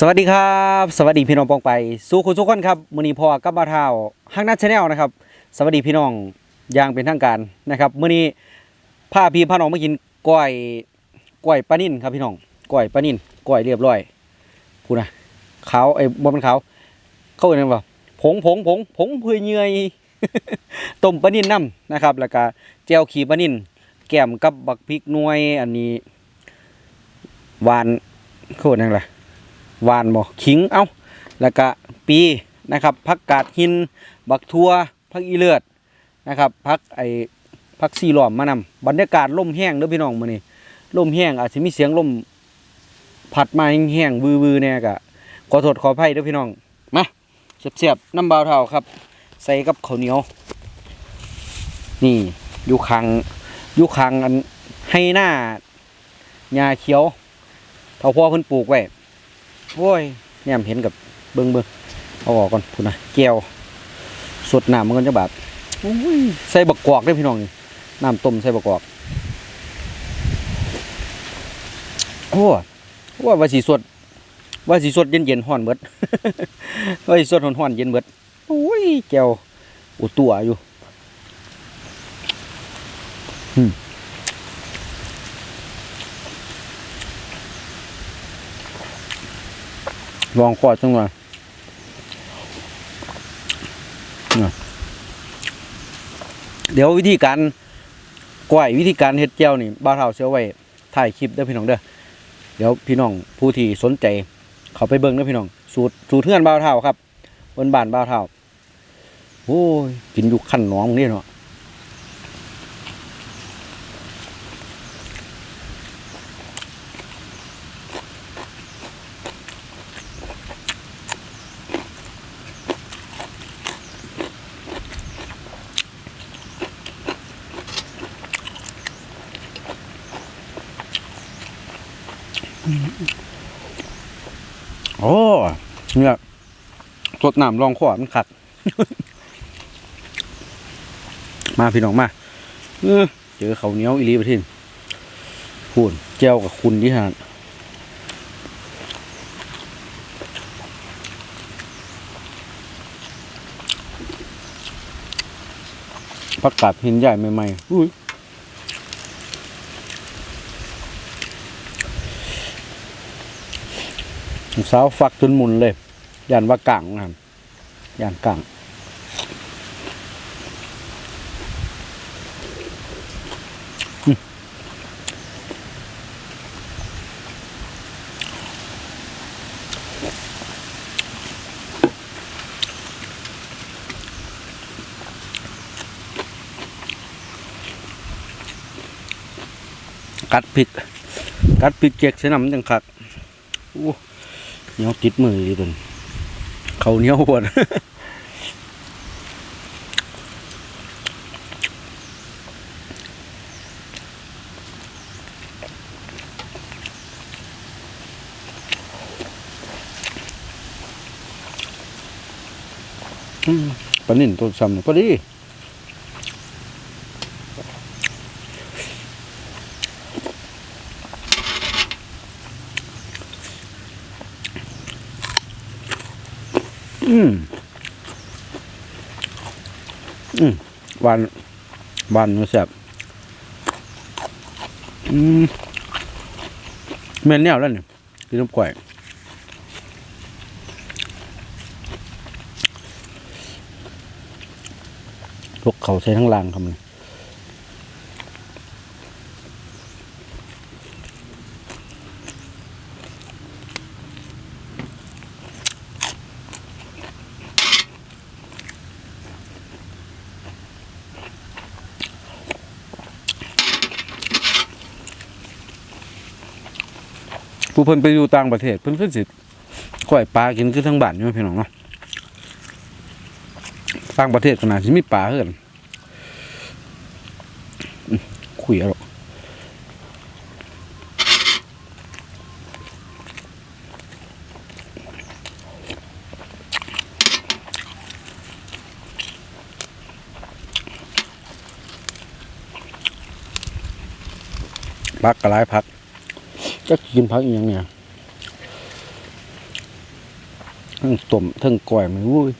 สวัสดีครับ สวัสดีพี่น้องปองไป สู่คุณทุกคนครับมือนี้พ่อกับบาเท้าฮักนัทชาแนลนะครับ สวัสดีพี่น้องอย่างเป็นทางการนะครับมือนี้พาพี่พาน้องมากินก้อยก้อยปลานิ่นครับพี่น้องก้อยปลานิ่นก้อยเรียบร้อยพูดนะขาวไอ้บ่เป็นขาวเขาเรียกว่าผงผงผงผงเพื่อเหนื่อยต้มปลานิ่นน้ำนะครับ แล้วก็แจ่วขี้ปลานิ่นแกมกับบักพริกน่วยอันนี้หวานเขาเรียกอะไร หวานบ่ขิงเอ้าแล้วก็ปีนะครับผักกาดหิน บักทั่วผักอีเลือดนะครับผักไอ้ผักซีหลอมมานำบรรยากาศลมแห้งเด้อพี่น้องมื้อนี้ลมแห้งอาจสิมีเสียงลมพัดมาแห้งๆวือๆแน่ก็ขอโทษขออภัยเด้อพี่น้องมาเสียบๆน้ำเบาวเท่าครับ ใส่กับข้าวเหนียว นี่อยู่คังอยู่คังอันให้หน้าหญ้าเขียวเท่าพ่อเพิ่นปลูกไว้ โอ้ยเนี่ยเห็นกับเบิ้งเบิ้งเอาออกก่อนพูดนะแก้วสดน้ำมันก็จะบาดโอ้ยใส่บักกอกได้อพี่น้องนี่น้ำต้มใส่บักกอกโอ้ว่าว่าสีสดว่าสีสดเย็นเย็นๆห้อนเบิดว่าสีสดห้อนห้อนๆเย็นเบิดโอ้ยแก้วอุตัวอยู่ อืม ลองขอดจังหน่อยน่ะเดี๋ยววิธีการกล้วยวิธีการเฮ็ดเจียวนี่บ้าวเท่าเสียไว้ถ่ายคลิปเด้อพี่น้องเด้อเดี๋ยวพี่น้องผู้ที่สนใจ เขาไปเบิ่งเด้อพี่น้อง สูตรสูตรเทือนบ้าวเท่าครับบนบ้านบ้าวเท่าโอ้ยกินอยู่ขั้นน้องนี่เนาะโอ้เนี่ยส ดน้ำลองขวามันขัด มาพี่น้องมาเออเจอเขาเหนี้ยวอีหลีประเทศพูนเจ้ากับคุณที่หานประกาศหินใหญ่ใหม่ๆอุ้ยสาวฟักจนหมุนเลย ยันว่ากลางนะครับยันกลางกัดพริก กัดพริกเจ๊กใส่น้ำจังคักโอ้เหนียวติดมือดีตัวนี้ เขาเหนียวปวดปลานิ่นตัวซ้ำพอดี อืม อืมหวาน บ้านมันแซ่บอืมเมนแนวแล้วเนี่ยกินน้ำก๋วยพวกเขาใช้ทั้งรางทำเลย ผู้เพิ่นไปอยู่ต่างประเทศเพิ่นเพิ่นสิกล้วยปลากินคือทั้งบ้านอยู่พี่น้องเนาะต่างประเทศขนาดสิมีปลาเฮือนคุยอาหรอกพักกระไรพัก จะกินพักอย่างเนี่ยทั้งต้มทั้งก่อยมันวุ้ย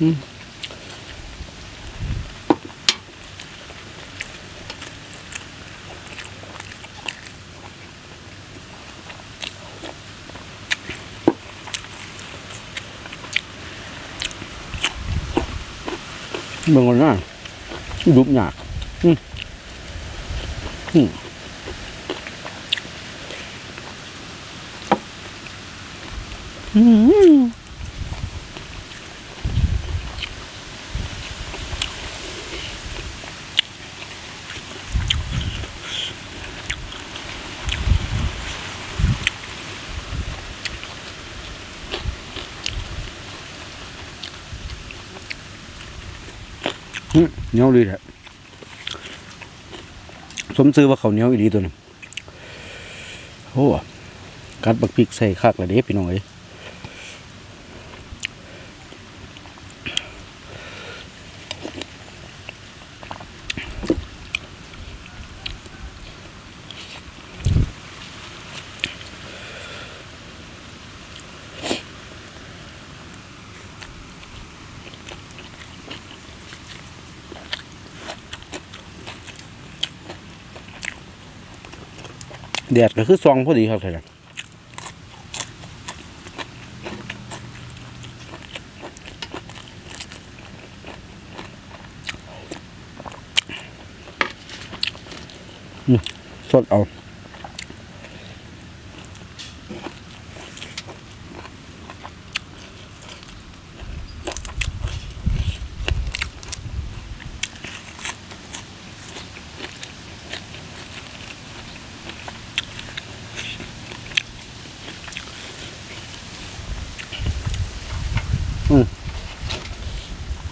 อืม เบิ่งก่อนนะยุบหยากอืมอืมอืม อืม เหนียวเลยแหละสมซื้อว่าเขาเหนียวอีดีตัวนึงโอ้กัดบักพริกใส่คักละเด้พี่น้องเอ้ย แดดก็คือซองพอดีครับท่านสดเอา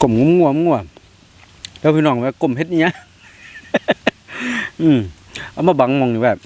กลมงัวๆงัวแล้วพี่น้องว่ากลมเฮ็ดเนี้ยอืมเอามาบังมองนี่แบบ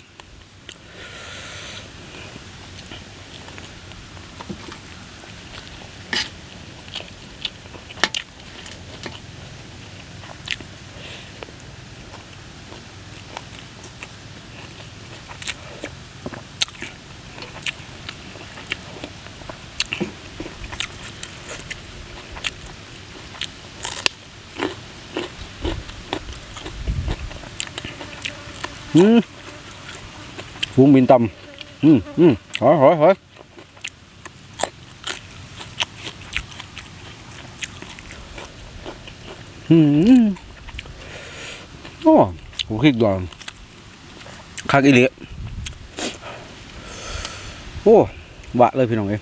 อืมฟูงบินต่ำอืมอืมหอยหอยหอยอืมโอ้หูคิกดอนคักอีเหลียโอ้บะเลยพี่น้องเอ้ย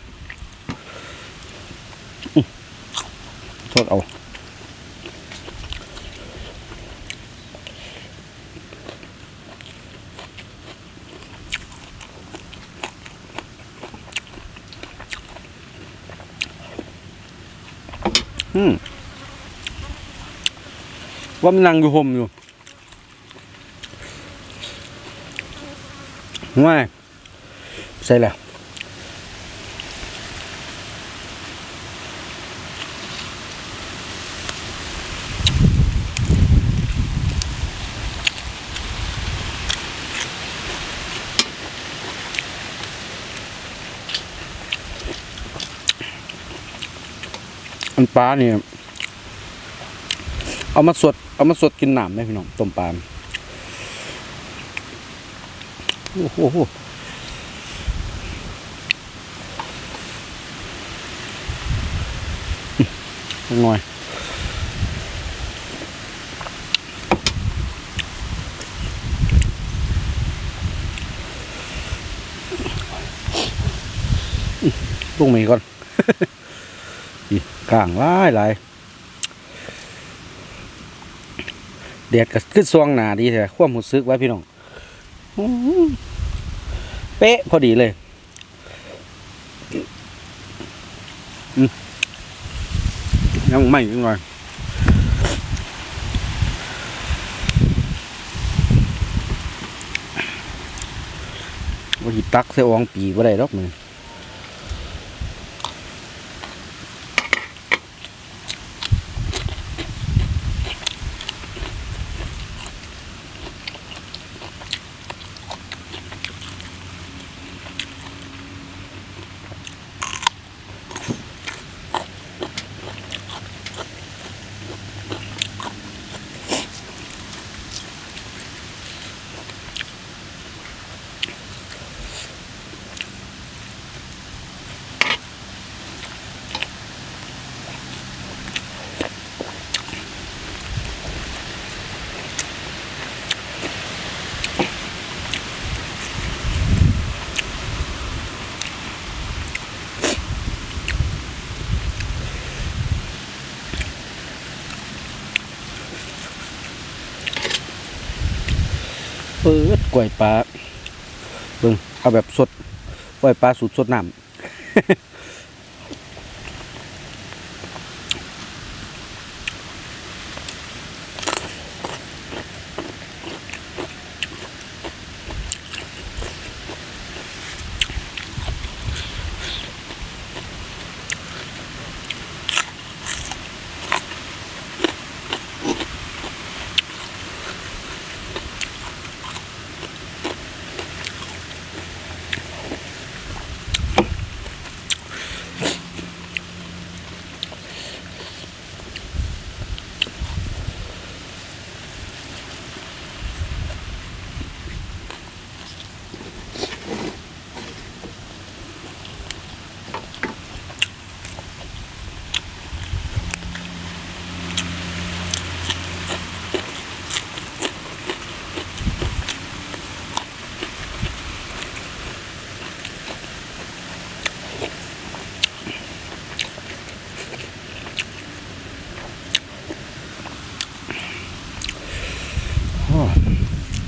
อื้อโทษเอา อืมว่ามันนั่งอยู่ห่มอยู่ง่ใช่แล้ว ปลาเนี่ยเอามาสดเอามาสดกินหนามไหมพี่น้องต้มปลาโอ้โหหน่อยลุงมีก่อน อีกลางหลายหลายแดดก็ขึ้นสวงหนาดีแท้ความรู้สึกไว้พี่น้องเป๊ะพอดีเลยยังไม่อีกหน่อยว่าหิตักเสอองปีบ่าได้ดอกมือ ปิดกล้วยปลาเบิ่งเอาแบบสดกล้วยปลาสูตรสดน้ำ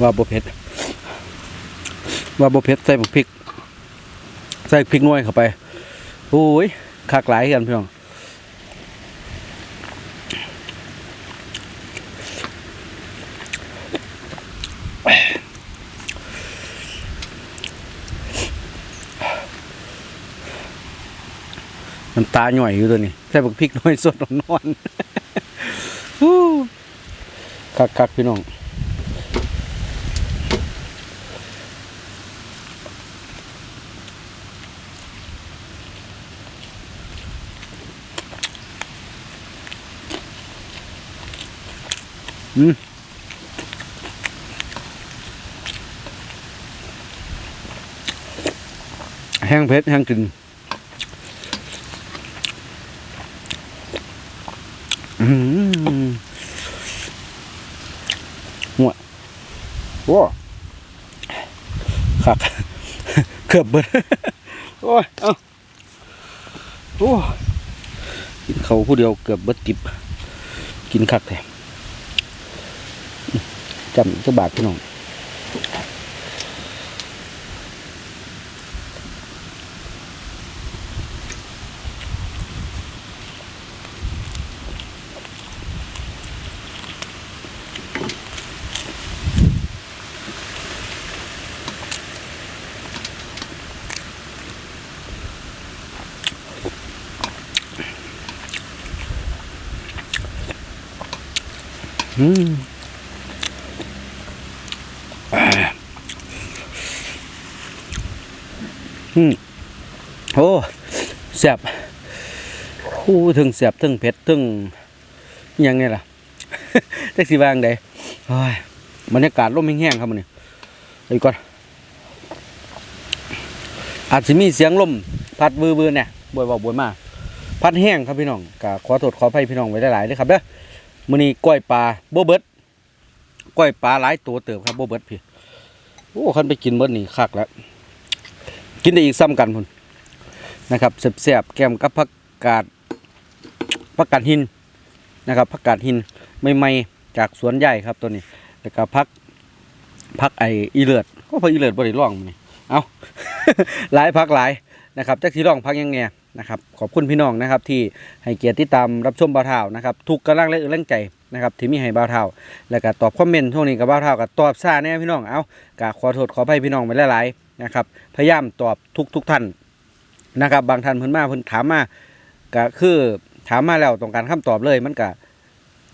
ว่าบ่เผ็ดว่าบ่เผ็ดใส่บักพริก ใส่พริกน่วยเข้าไปโอ้ยคักหลายกันพี่น้องมันำตาหน่อยอยู่ตัวนี้ใส่บักพริกน่วยสดนอนๆฮู้คักพี่น้อง อืมแห้งเผ็ดแห้งกลินอืมหัวโอ้ขักเกือบเบิดโอ้ย เอาโอ้กินเขาผู้เดียวเกือบเบิดกิบ กินคักแท้ จำจะบาทพี่น้อง โอ้แซ่บโอ้ถึงแซ่บถึงเผ็ดถึงยังไงล่ะแท็กซี่วางใดโอ้ยบรรยากาศลมแห้งๆครับมันนี่ไปก่อนอาจจะมีเสียงลมพัดวือๆเนี่ยบวยเบาบวยมาพัดแห้งครับพี่น้องก็ขอโทษขออภัยพี่น้องไว้หลายๆเลยครับเด้อมื้อนี้ก้อยปลาโบเบิดก้อยปลาหลายตัวเติบครับโบเบิดพี่โอ้คันไปกินเบิดนี่คักแล้ว กินได้อีกซ้ำกันพุ่น นะครับแซ่บๆแกมกับผักกาดผักกาดหินนะครับผักกาดหินใหม่ๆจากสวนใหญ่ครับตัวนี้แล้วก็ผักผักไออีเลือดก็ผักอีเลือดบ่ได้ร่องนี่เอาหลายผักหลายนะครับจักสิร่องผักยังไงนะครับขอบคุณพี่น้องนะครับที่ให้เกียรติติดตามรับชมบ่าวเท่านะครับทุกกำลังและแรงใจนะครับที่มีให้บ่าวเท่า แล้วก็ตอบคอมเมนต์ช่วงนี้กับบ่าวเท่าก็ตอบซาแน่พี่น้องเอาก็ขอโทษขออภัยพี่น้องไปหลายๆนะครับพยายามตอบทุกทุกท่าน นะครับ บางท่านเพิ่นมาเพิ่นถามมาก็คือถามมาแล้วต้องการคำตอบเลยมันก็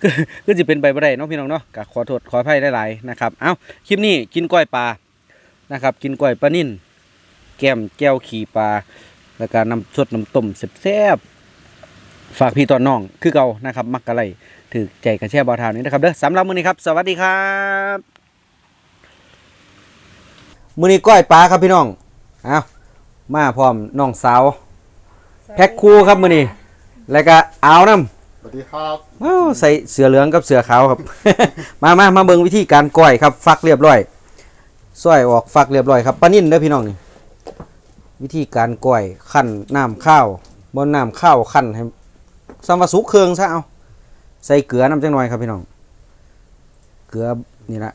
คือคือสิเป็นไปบ่ได้เนาะพี่น้องเนาะก็ขอโทษขออภัยหลายๆนะครับ เอ้าคลิปนี้กินก้อยปลานะครับ กินก้อยปลานิ่นแก้มแก้วขี่ปลาแล้วก็น้ำสดน้ำต้มแซ่บฝากพี่ตอนน้องคือเก่านะครับ มักกะไรถือใจกระแช่บอทาวนี้นะครับเด้อสำหรับมื้อนี้ครับ สวัสดีครับมื้อนี้ก้อยปลาครับพี่น้อง เอา มาพร้อมน้องสาว แพ็คคู่ครับมื้อนี้แล้วก็เอาน้สวัสดีครับำว้าวใส่เสือเหลืองกับเสือขาวครับ มามามาเบิ่งวิธีการก้อยครับ ฟักเรียบร้อยซอยออกฟักเรียบร้อยครับปลานิ่นเด้อพี่น้องนี่ วิธีการก้อยคั่นน้ำข้าวบนน้ำข้าวคั่นให้ซัมวาสุกเครื่องซะเอาใส่เกลือน้ำจังหน่อยครับพี่น้อง เกลือนี่ละ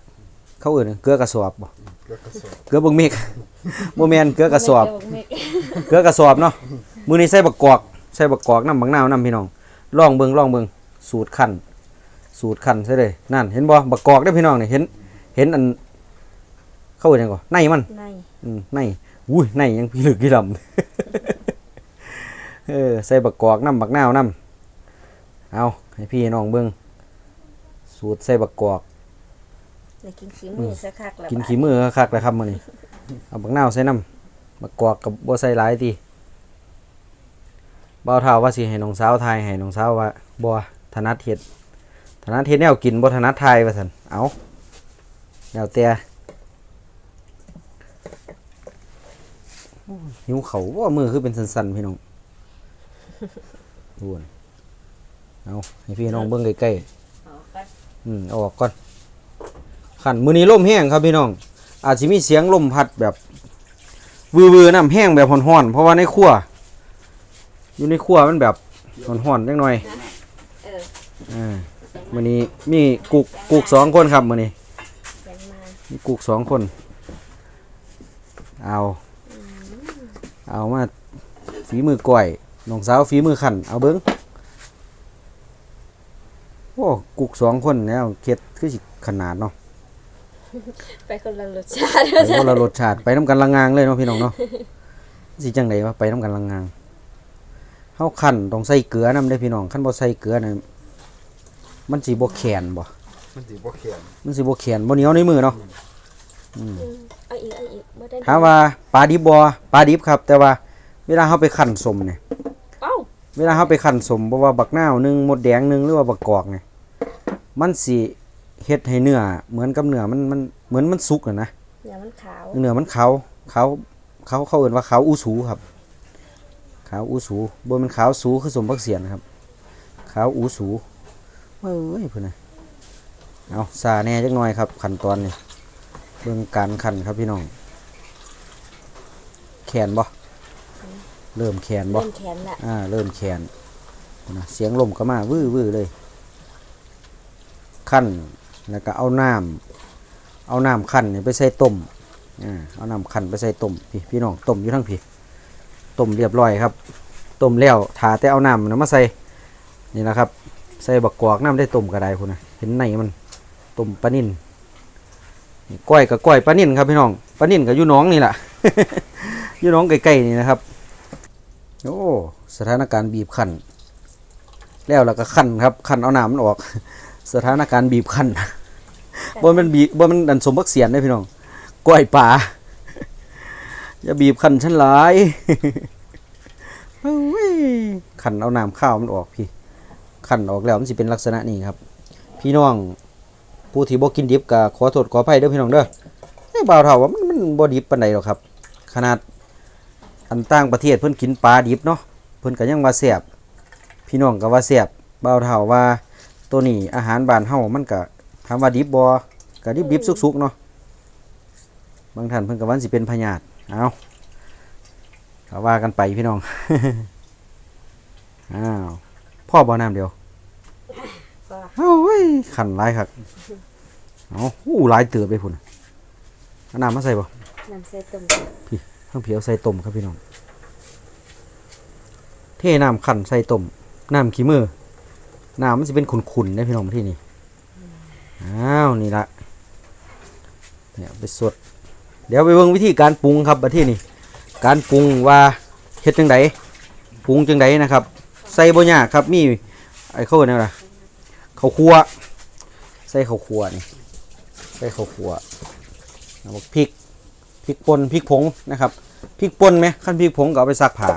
เขาเอื่นเกลือกระสอบบ่เกลือกระสอบเกลือเบิ่งเมฆ บ่แม่นเกลือกระสอบเม็ดเกลือกระสอบเนาะมื้อนี้ใส่บักกอกใส่บักกอกน้ำบักนาวน้ำพี่น้องลองเบิ่งลองเบิ่งสูตรคั่นสูตรคั่นใส่เลยนั่น เห็นบ่บักกอกได้อพี่น้องนี่เห็น เห็นอัน เขาเอื่นหยังก่อในมันในอืมในอุ้ยในยังพี่ลึกพี่ลำเออใส่บักกอกน้ำบักนาวน้ำเอาให้พี่น้องเบิ่งสูตรใส่บักกอกในกินขี้มือสักคักแล้วกินขี้มือคักๆเลยครับมื้อนี้ เอาบักนาวใส่น้ำบักกอกกับบ่ใส่หลายติบ่าวเท่าว่าสิให้น้องสาวทายให้น้องสาวว่าบ่ถนัดเฮ็ดถนัดเฮ็ดแนวกินบ่ถนัดทายว่าซั่นเอาแล้วแต่โอ้ยหิวเขาวบ่มือคือเป็นสั่นๆพี่น้องอ้วนเอาให้พี่น้องเบิ่งใกล้ๆเอาก็อืมเอาออกก่อนขันมือนี้ลมแห้งครับพี่น้อง อาจจะมีเสียงลมพัดแบบวือๆน้ำแห้งแบบห่อนๆเพราะว่าในครัวอยู่ในครัวมันแบบห่อนๆจังหน่อยอออ่ามือนี้มีกุกกุกสองคนครับมือนี้มีกุกสองคน เอาเอามาฝีมือก่อยน้องสาวฝีมือขันเอาเบิ้งโอ้กุกสองคนแล้วเค็ดคือขนาดเนาะ ไปคนละรสชาติไปคนละรสชาติไปน้ำกันลังงางเลยเนาะพี่น้องเนาะสิจังไดวะไปน้ำกันลังงางเฮาคั่นต้องใส่เกลือนํเด้อพี่น้องคันบ่ใส่เกลือน่ะมันสิบ่แข็งบ่มันสีบ่เขียนมันสิบ่แข็งบ่เหนียวในมือเนาะอืมเอาอีกเอาอีกบ่ได้ถามว่าปลาดิบบ่ปลาดิบครับ แต่ว่าเวลาเฮาไปคั่นสมเนี่ยเอ้าเวลาเฮาไปคั่นสมบ่ว่าบักนาวหนึงมดแดงหนึงหรือว่าบักกอกเนี่ยมันสิ เฮ็ดให้เนื้อเหมือนกับเนื้อมันมันเหมือนมันสุกอะนะอย่ามันขาวเนื้อมันขาวขาวขาวเขาเอ่นว่าขาวอูสูครับขาวอูสูบนมันขาวสูคือสมบักเสียนครับขาวอูสูเอ้ยเพื่อนนะเอาซาแหน่จักหน่อยครับขั้นตอนนี้เบิ่งการขันครับพี่น้องแขนบ่เริ่มแขนบ่เริ่มแขนละอ่าเริ่มแขนนะเสียงลมก็มาวื้อวื้อเลยขั้น แล้วก็เอาน้ำเอาน้ำขันนี่ไปใส่ต้มอ่าเอาน้ำขันไปใส่ต้มพี่พี่น้องต้มอยู่ทั้งพี่ต้มเรียบร้อยครับต้มแล้วถาแต่เอาน้ำนะมาใส่นี่นะครับใส่บักกอกน้ำได้ต้มก็ได้คุณนะเห็นในมันต้มปลานิ่นก้อยกับก้อยปลานิ่นครับพี่น้องปลานิ่นกับอยู่น้องนี่แหละอยู่น้องใกล้ๆนี่นะครับโอ้สถานการณ์บีบขันแล้วเราก็ขันครับขันเอาน้ำมันออก สถานการณ์บีบขัน บนมันบีบบนมันดันสมบักเสียนได้พี่น้องก้อยป่าอย่าบีบขันฉันหลายขันเอาน้ำข้าวมันออกพี่ ขันออกแล้วมันสิเป็นลักษณะนี้ครับ พี่น้องผู้ที่บ่กินดิบก็ขอโทษขออภัยเด้อพี่น้องเด้อไอ้บ่าวเฒ่าว่ามันมันบ่ดิบปานใดหรอกครับ ขนาดอันต่างประเทศเพิ่นกินปลาดิบเนาะเพิ่นก็ยังว่าแซ่บพี่น้องก็ว่าแซ่บบ่าวเฒ่าว่าตัวนี้อาหารบ้านเฮามันก็ ถามว่าดิบบ่ก็ดิบๆสุกๆเนาะบางท่านเพิ่นกับวันสิเป็นพญาตเอาก็ว่ากันไปพี่น้องอ้าวพ่อบ่อน้ำเดียวก็เอ้ยขันหลายครับเอาอู้หลายเติบเลยพุ่นเอาน้ำมาใส่บ่น้ำใส่ต้มทั้งเพียวใส่ต้มครับพี่น้อง เทน้ำขันใส่ต้มน้ำขี้มือน้ำมันจะเป็นขุ่นๆได้พี่น้องที่นี่ อ้าวนี่ละเนี่ยไปสด เดี๋ยวไปเบิ่งวิธีการปรุงครับประเทศนี้การปรุงว่าเฮ็ดจังไดปรุงจังไดนะครับ ใส่บ่ยากครับมีไอ้เข้าวนี่ล่ะข้าวคั่วใส่ข้าวคั่วนี่ใส่ข้าวคั่วแล้วกพริกพริกป่นพริกผงนะครับพริกป่นไหมขั้นพริกผงก็เอาไปซักผ้า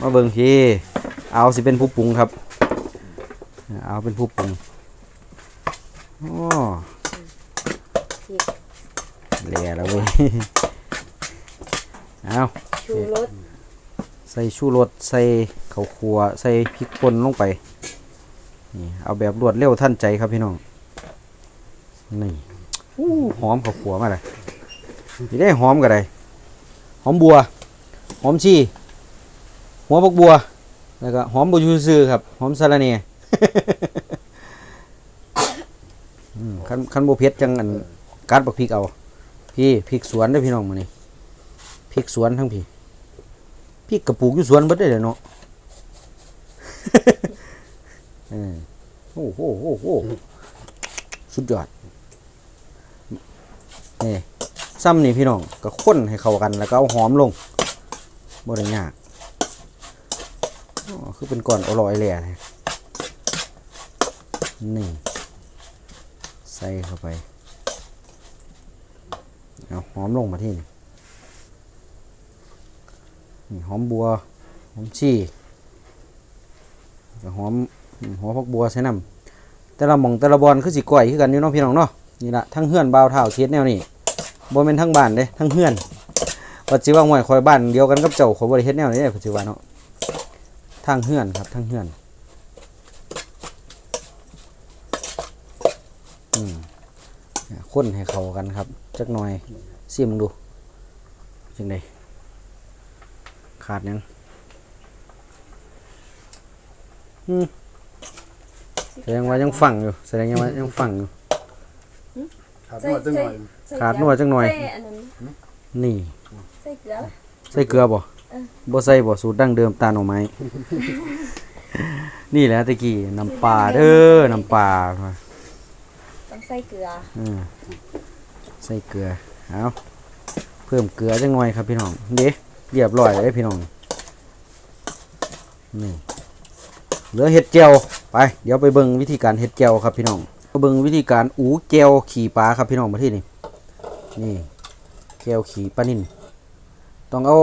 มาเบิ่งพี่เอาสิเป็นผู้ปรุงครับ เอาเป็นผู้ปรุง อ๋อแหล่แล้วเว้ยเอาชูรสใส่ชูรสใส่ข้าวคั่วใส่พริกป่นลงไปนี่เอาแบบรวดเร็วทันใจครับพี่น้องนี่อู้หอมข้าวคั่วมาเลยนี่ได้หอมกันเลยหอมบัว หอมชีหัวผักบัวแล้วก็หอมบุยูซือครับ หอมสะระเน่อืม คันคันบ่เผ็ดจังอันกัดบักพริกเอา พี่พริกสวนเด้พี่น้องมื้อนี้พริกสวนทั้งพี่พริกกระปลูกอยู่สวนบิดเด้เดี๋ยเนาะโอ้โหโอ้โหสุดยอดนี่ซ้ำนี่พี่น้องก็ข้นให้เข้ากันแล้วก็เอาหอมลงบ่ได้ยากคือเป็นก้อนอร่อยเลยอนี่ ใส่เข้าไป เอาหอมลงมาที่นี่นี่หอมบัว หอมชีหอมหัวพักบัวใส่น้ำแต่ละหม่องแต่ละบอลคือสิก่อยคือกันอยู่เนาะพี่น้องเนาะนี่ละทั้งเฮือนบ่าวเท่าเทียดแนวนี่บ่เป็นทั้งบ้านเด้ทั้งเฮือนปัจจุบันห่วยคอยบ้านเดียวกันกับเจ้าขอยบ่ได้เฮ็ดแนวนี้เด้ปัจจุบันเนาะทั้งเฮือนครับทั้งเฮือนอืม คนให้เข้ากันครับ จักหน่อยซิมดูจังไดขาดหยังแสดงว่ายังฝังอยู่แสดงว่ายังฝังอยู่ขาดนวดจังหน่อยใส่ขาดนวดจังหน่อยใส่อันนั้นนี่ใส่เกลือใส่เกลือบ่เออบ่ใส่บ่สูตรดั้งเดิมตาหน่อไม้นี่แหละตะกี้น้ำปลาเด้อน้ำปลาต้อง ใส่เกลือเออใส่เกลือเอาเพิ่มเกลือจังหน่อยครับพี่น้องเด้เรียบร้อยเลยพี่น้องนี่เหลือเห็ดเจียวไป เดี๋ยวไปเบิ่งวิธีการเห็ดเจียวครับพี่น้องเบิ่งวิธีการอูเจียวขี่ปลาครับพี่น้องมาที่นี่นี่เจียวขี่ปลานิ่นต้องเอา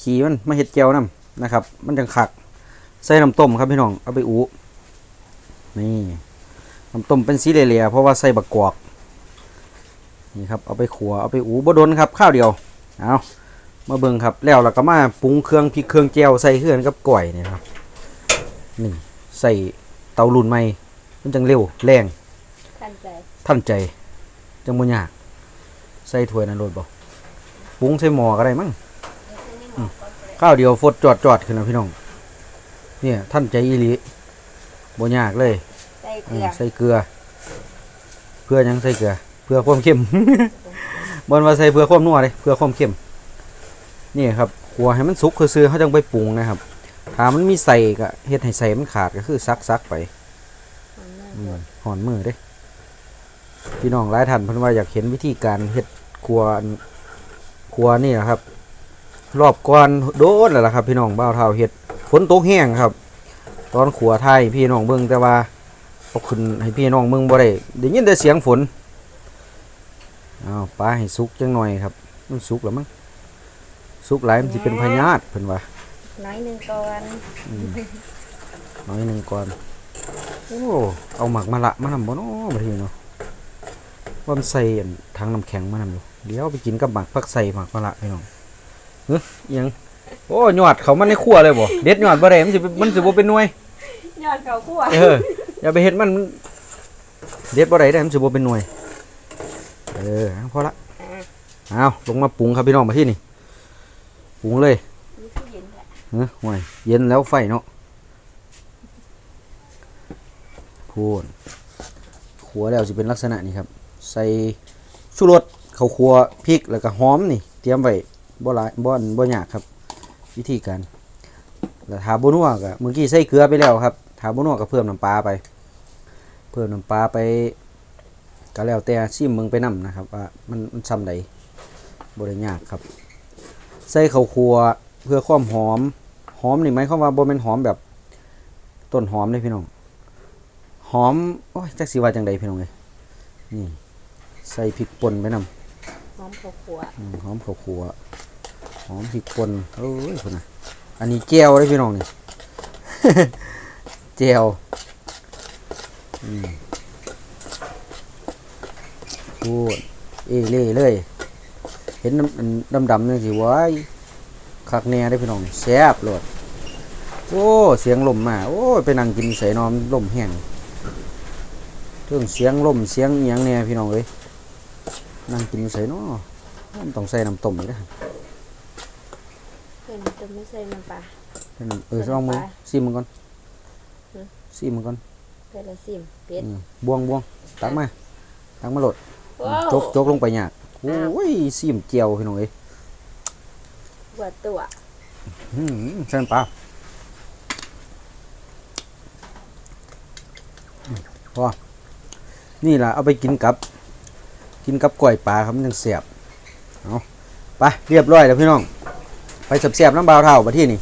ขี่มันมาเห็ดเจียวนํนะครับ มันจังคักใส่น้ำต้มครับพี่น้องเอาไปอูนี่ น้ำต้มเป็นสีเหลี่ยๆเพราะว่าใส่บักกวอกนี่ครับเอาไปขัวเอาไปอูบดนครับข้าวเดียวเอามาเบิ่งครับแล้วเราก็มาปรุงเครื่องพริกเครื่องแจวใส่เครื่องกับก่อยนี่ครับนี่ใส่เตาลุ่นใหม่มันจังเร็วแรงทันใจทันใจจังบ่ยากใส่ถ้วยนั่นโลดบ่ปรุงใส่หม้อก็ได้มั้งอืมข้าวเดียวฟดจอดจอดๆขึ้นนะพี่น้องเนี่ยทันใจอีหลีบ่ยากเลยใส่เกอืลืมอใส่เกลือ เพื่อหยังใส่เกลือ เพื่อความเข้มบนว่าใส่เพื่อความนัวเลยเพื่อความเข้มนี่ครับขัวให้มันสุกคือซื้อๆเขาจังไปปรุงนะครับถ้ามันมีใส่ก็เฮ็ดให้ใส่มันขาดก็คือซักซักๆไปอืมหอนมือเด้พี่น้องหลายท่านเพิ่นว่าอยากเห็นวิธีการเฮ็ดครัวอันครัวนี่นะครับ รอบก่อนโดนแล้วล่ะครับ พี่น้องบ่าวเท่าเฮ็ดฝนตกแห้งครับ ตอนขัวไทยพี่น้องเบิ่งแต่ว่า เอาขึ้นให้พี่น้องเมืองบ่ได้ได้ยินแต่เสียงฝนอ้าวปลาให้สุกจังหน่อยครับ มันสุกแล้วมั้งสุกหลายมันสิเป็นพยาธิเพิ่นว่าน้อยหนึ่งก่อนอืมน้อยหนึงก่อนโอ้เอาหมักมะละมานำบ่เนาะบัดนี้เนาะว่ามันใส่อันถังน้ำแข็งมานำอยู่เดี๋ยวไปกินกับหมักผักใส่หมักมะละพี่น้องเฮ้ยอิหยังโอ้ยอดเขามันในครัวเลยบ่เด็ดยอดบ่ได้มันสิมันสิบ่เป็นหน่วยยอดเขาคั่วเออ อย่าไปเห็ดมันมันเด็ดบ่ได้ได้มันสิบ่เป็นหน่วย เออเอาพอละเอาลงมาปรุงครับพี่น้องมาที่นี่ปรุงเลยนี่คือเย็นแหละเออห่วยเย็นแล้วไฟเนาะพูนขัวแล้วสิเป็นลักษณะนี้ครับ ใส่ชูรสข้าวคั่วพริกแล้วก็หอมนี่ เตรียมไว้บ่หลายบ่อนบ่ยากครับ วิธีการแล้วทาบ่นัวก็เมื่อกี้ใส่เกลือไปแล้วครับทาบ่นัวก็เพิ่มน้ำปลาไป เพิ่มน้ำปลาไปก็แล้วแต่ชิมมึงไปนํนะครับว่ามันมันซ้ำใดบ่ได้ยากครับ ใส่ข้าวคั่วเพื่อความหอมหอมนี่หมายความว่าบ่แม่นหอมแบบต้นหอมเด้พี่น้องหอมโอ้ยจักสิว่าจังใดพี่น้องเอ้ยนี่ใส่พริกป่นไปนำหอมข้าวคั่วอืมหอมข้าวคั่วหอมพริกป่นเอ้ยพุ่นน่ะอันนี้แจ่วเด้พี่น้องนี่แจ่วอืม พูดเอเล่เลย เห็นน้ำดำๆจังสิว้ายคักแน่ได้อพี่น้องแซ่บโลดโอ้เสียงลมมาโอ้ยไปนั่งกินใส่นอนลมแห้งเรื่องเสียงลมเสียงเอียงแน่พี่น้องเอ้ยนั่งกินใส่เนาะมันต้องใส่น้ำต้มอีกนะเพิ่นจะไม่ใส่น้ำปลาใส่น้ำเออลองมือใส่น้ำปลาซีมันก่อนหือซีมันก่อน เพื่อนละซิมเป็ดอืมบวงบวงตักมาตักมาโหลดว้าวจกจกลงไปยากโอ้ยซีมเจียวพี่น้องเอ้ยปวดตัวอืมเส้นปลาอืมพอนี่ล่ะเอาไปกินกับ กินกับกล้วยปลาครับมันยังเสียบเอาไปเรียบร้อยแล้วพี่น้อง ไปสับเสียบๆน้ำบาวเท่าไปที่นี่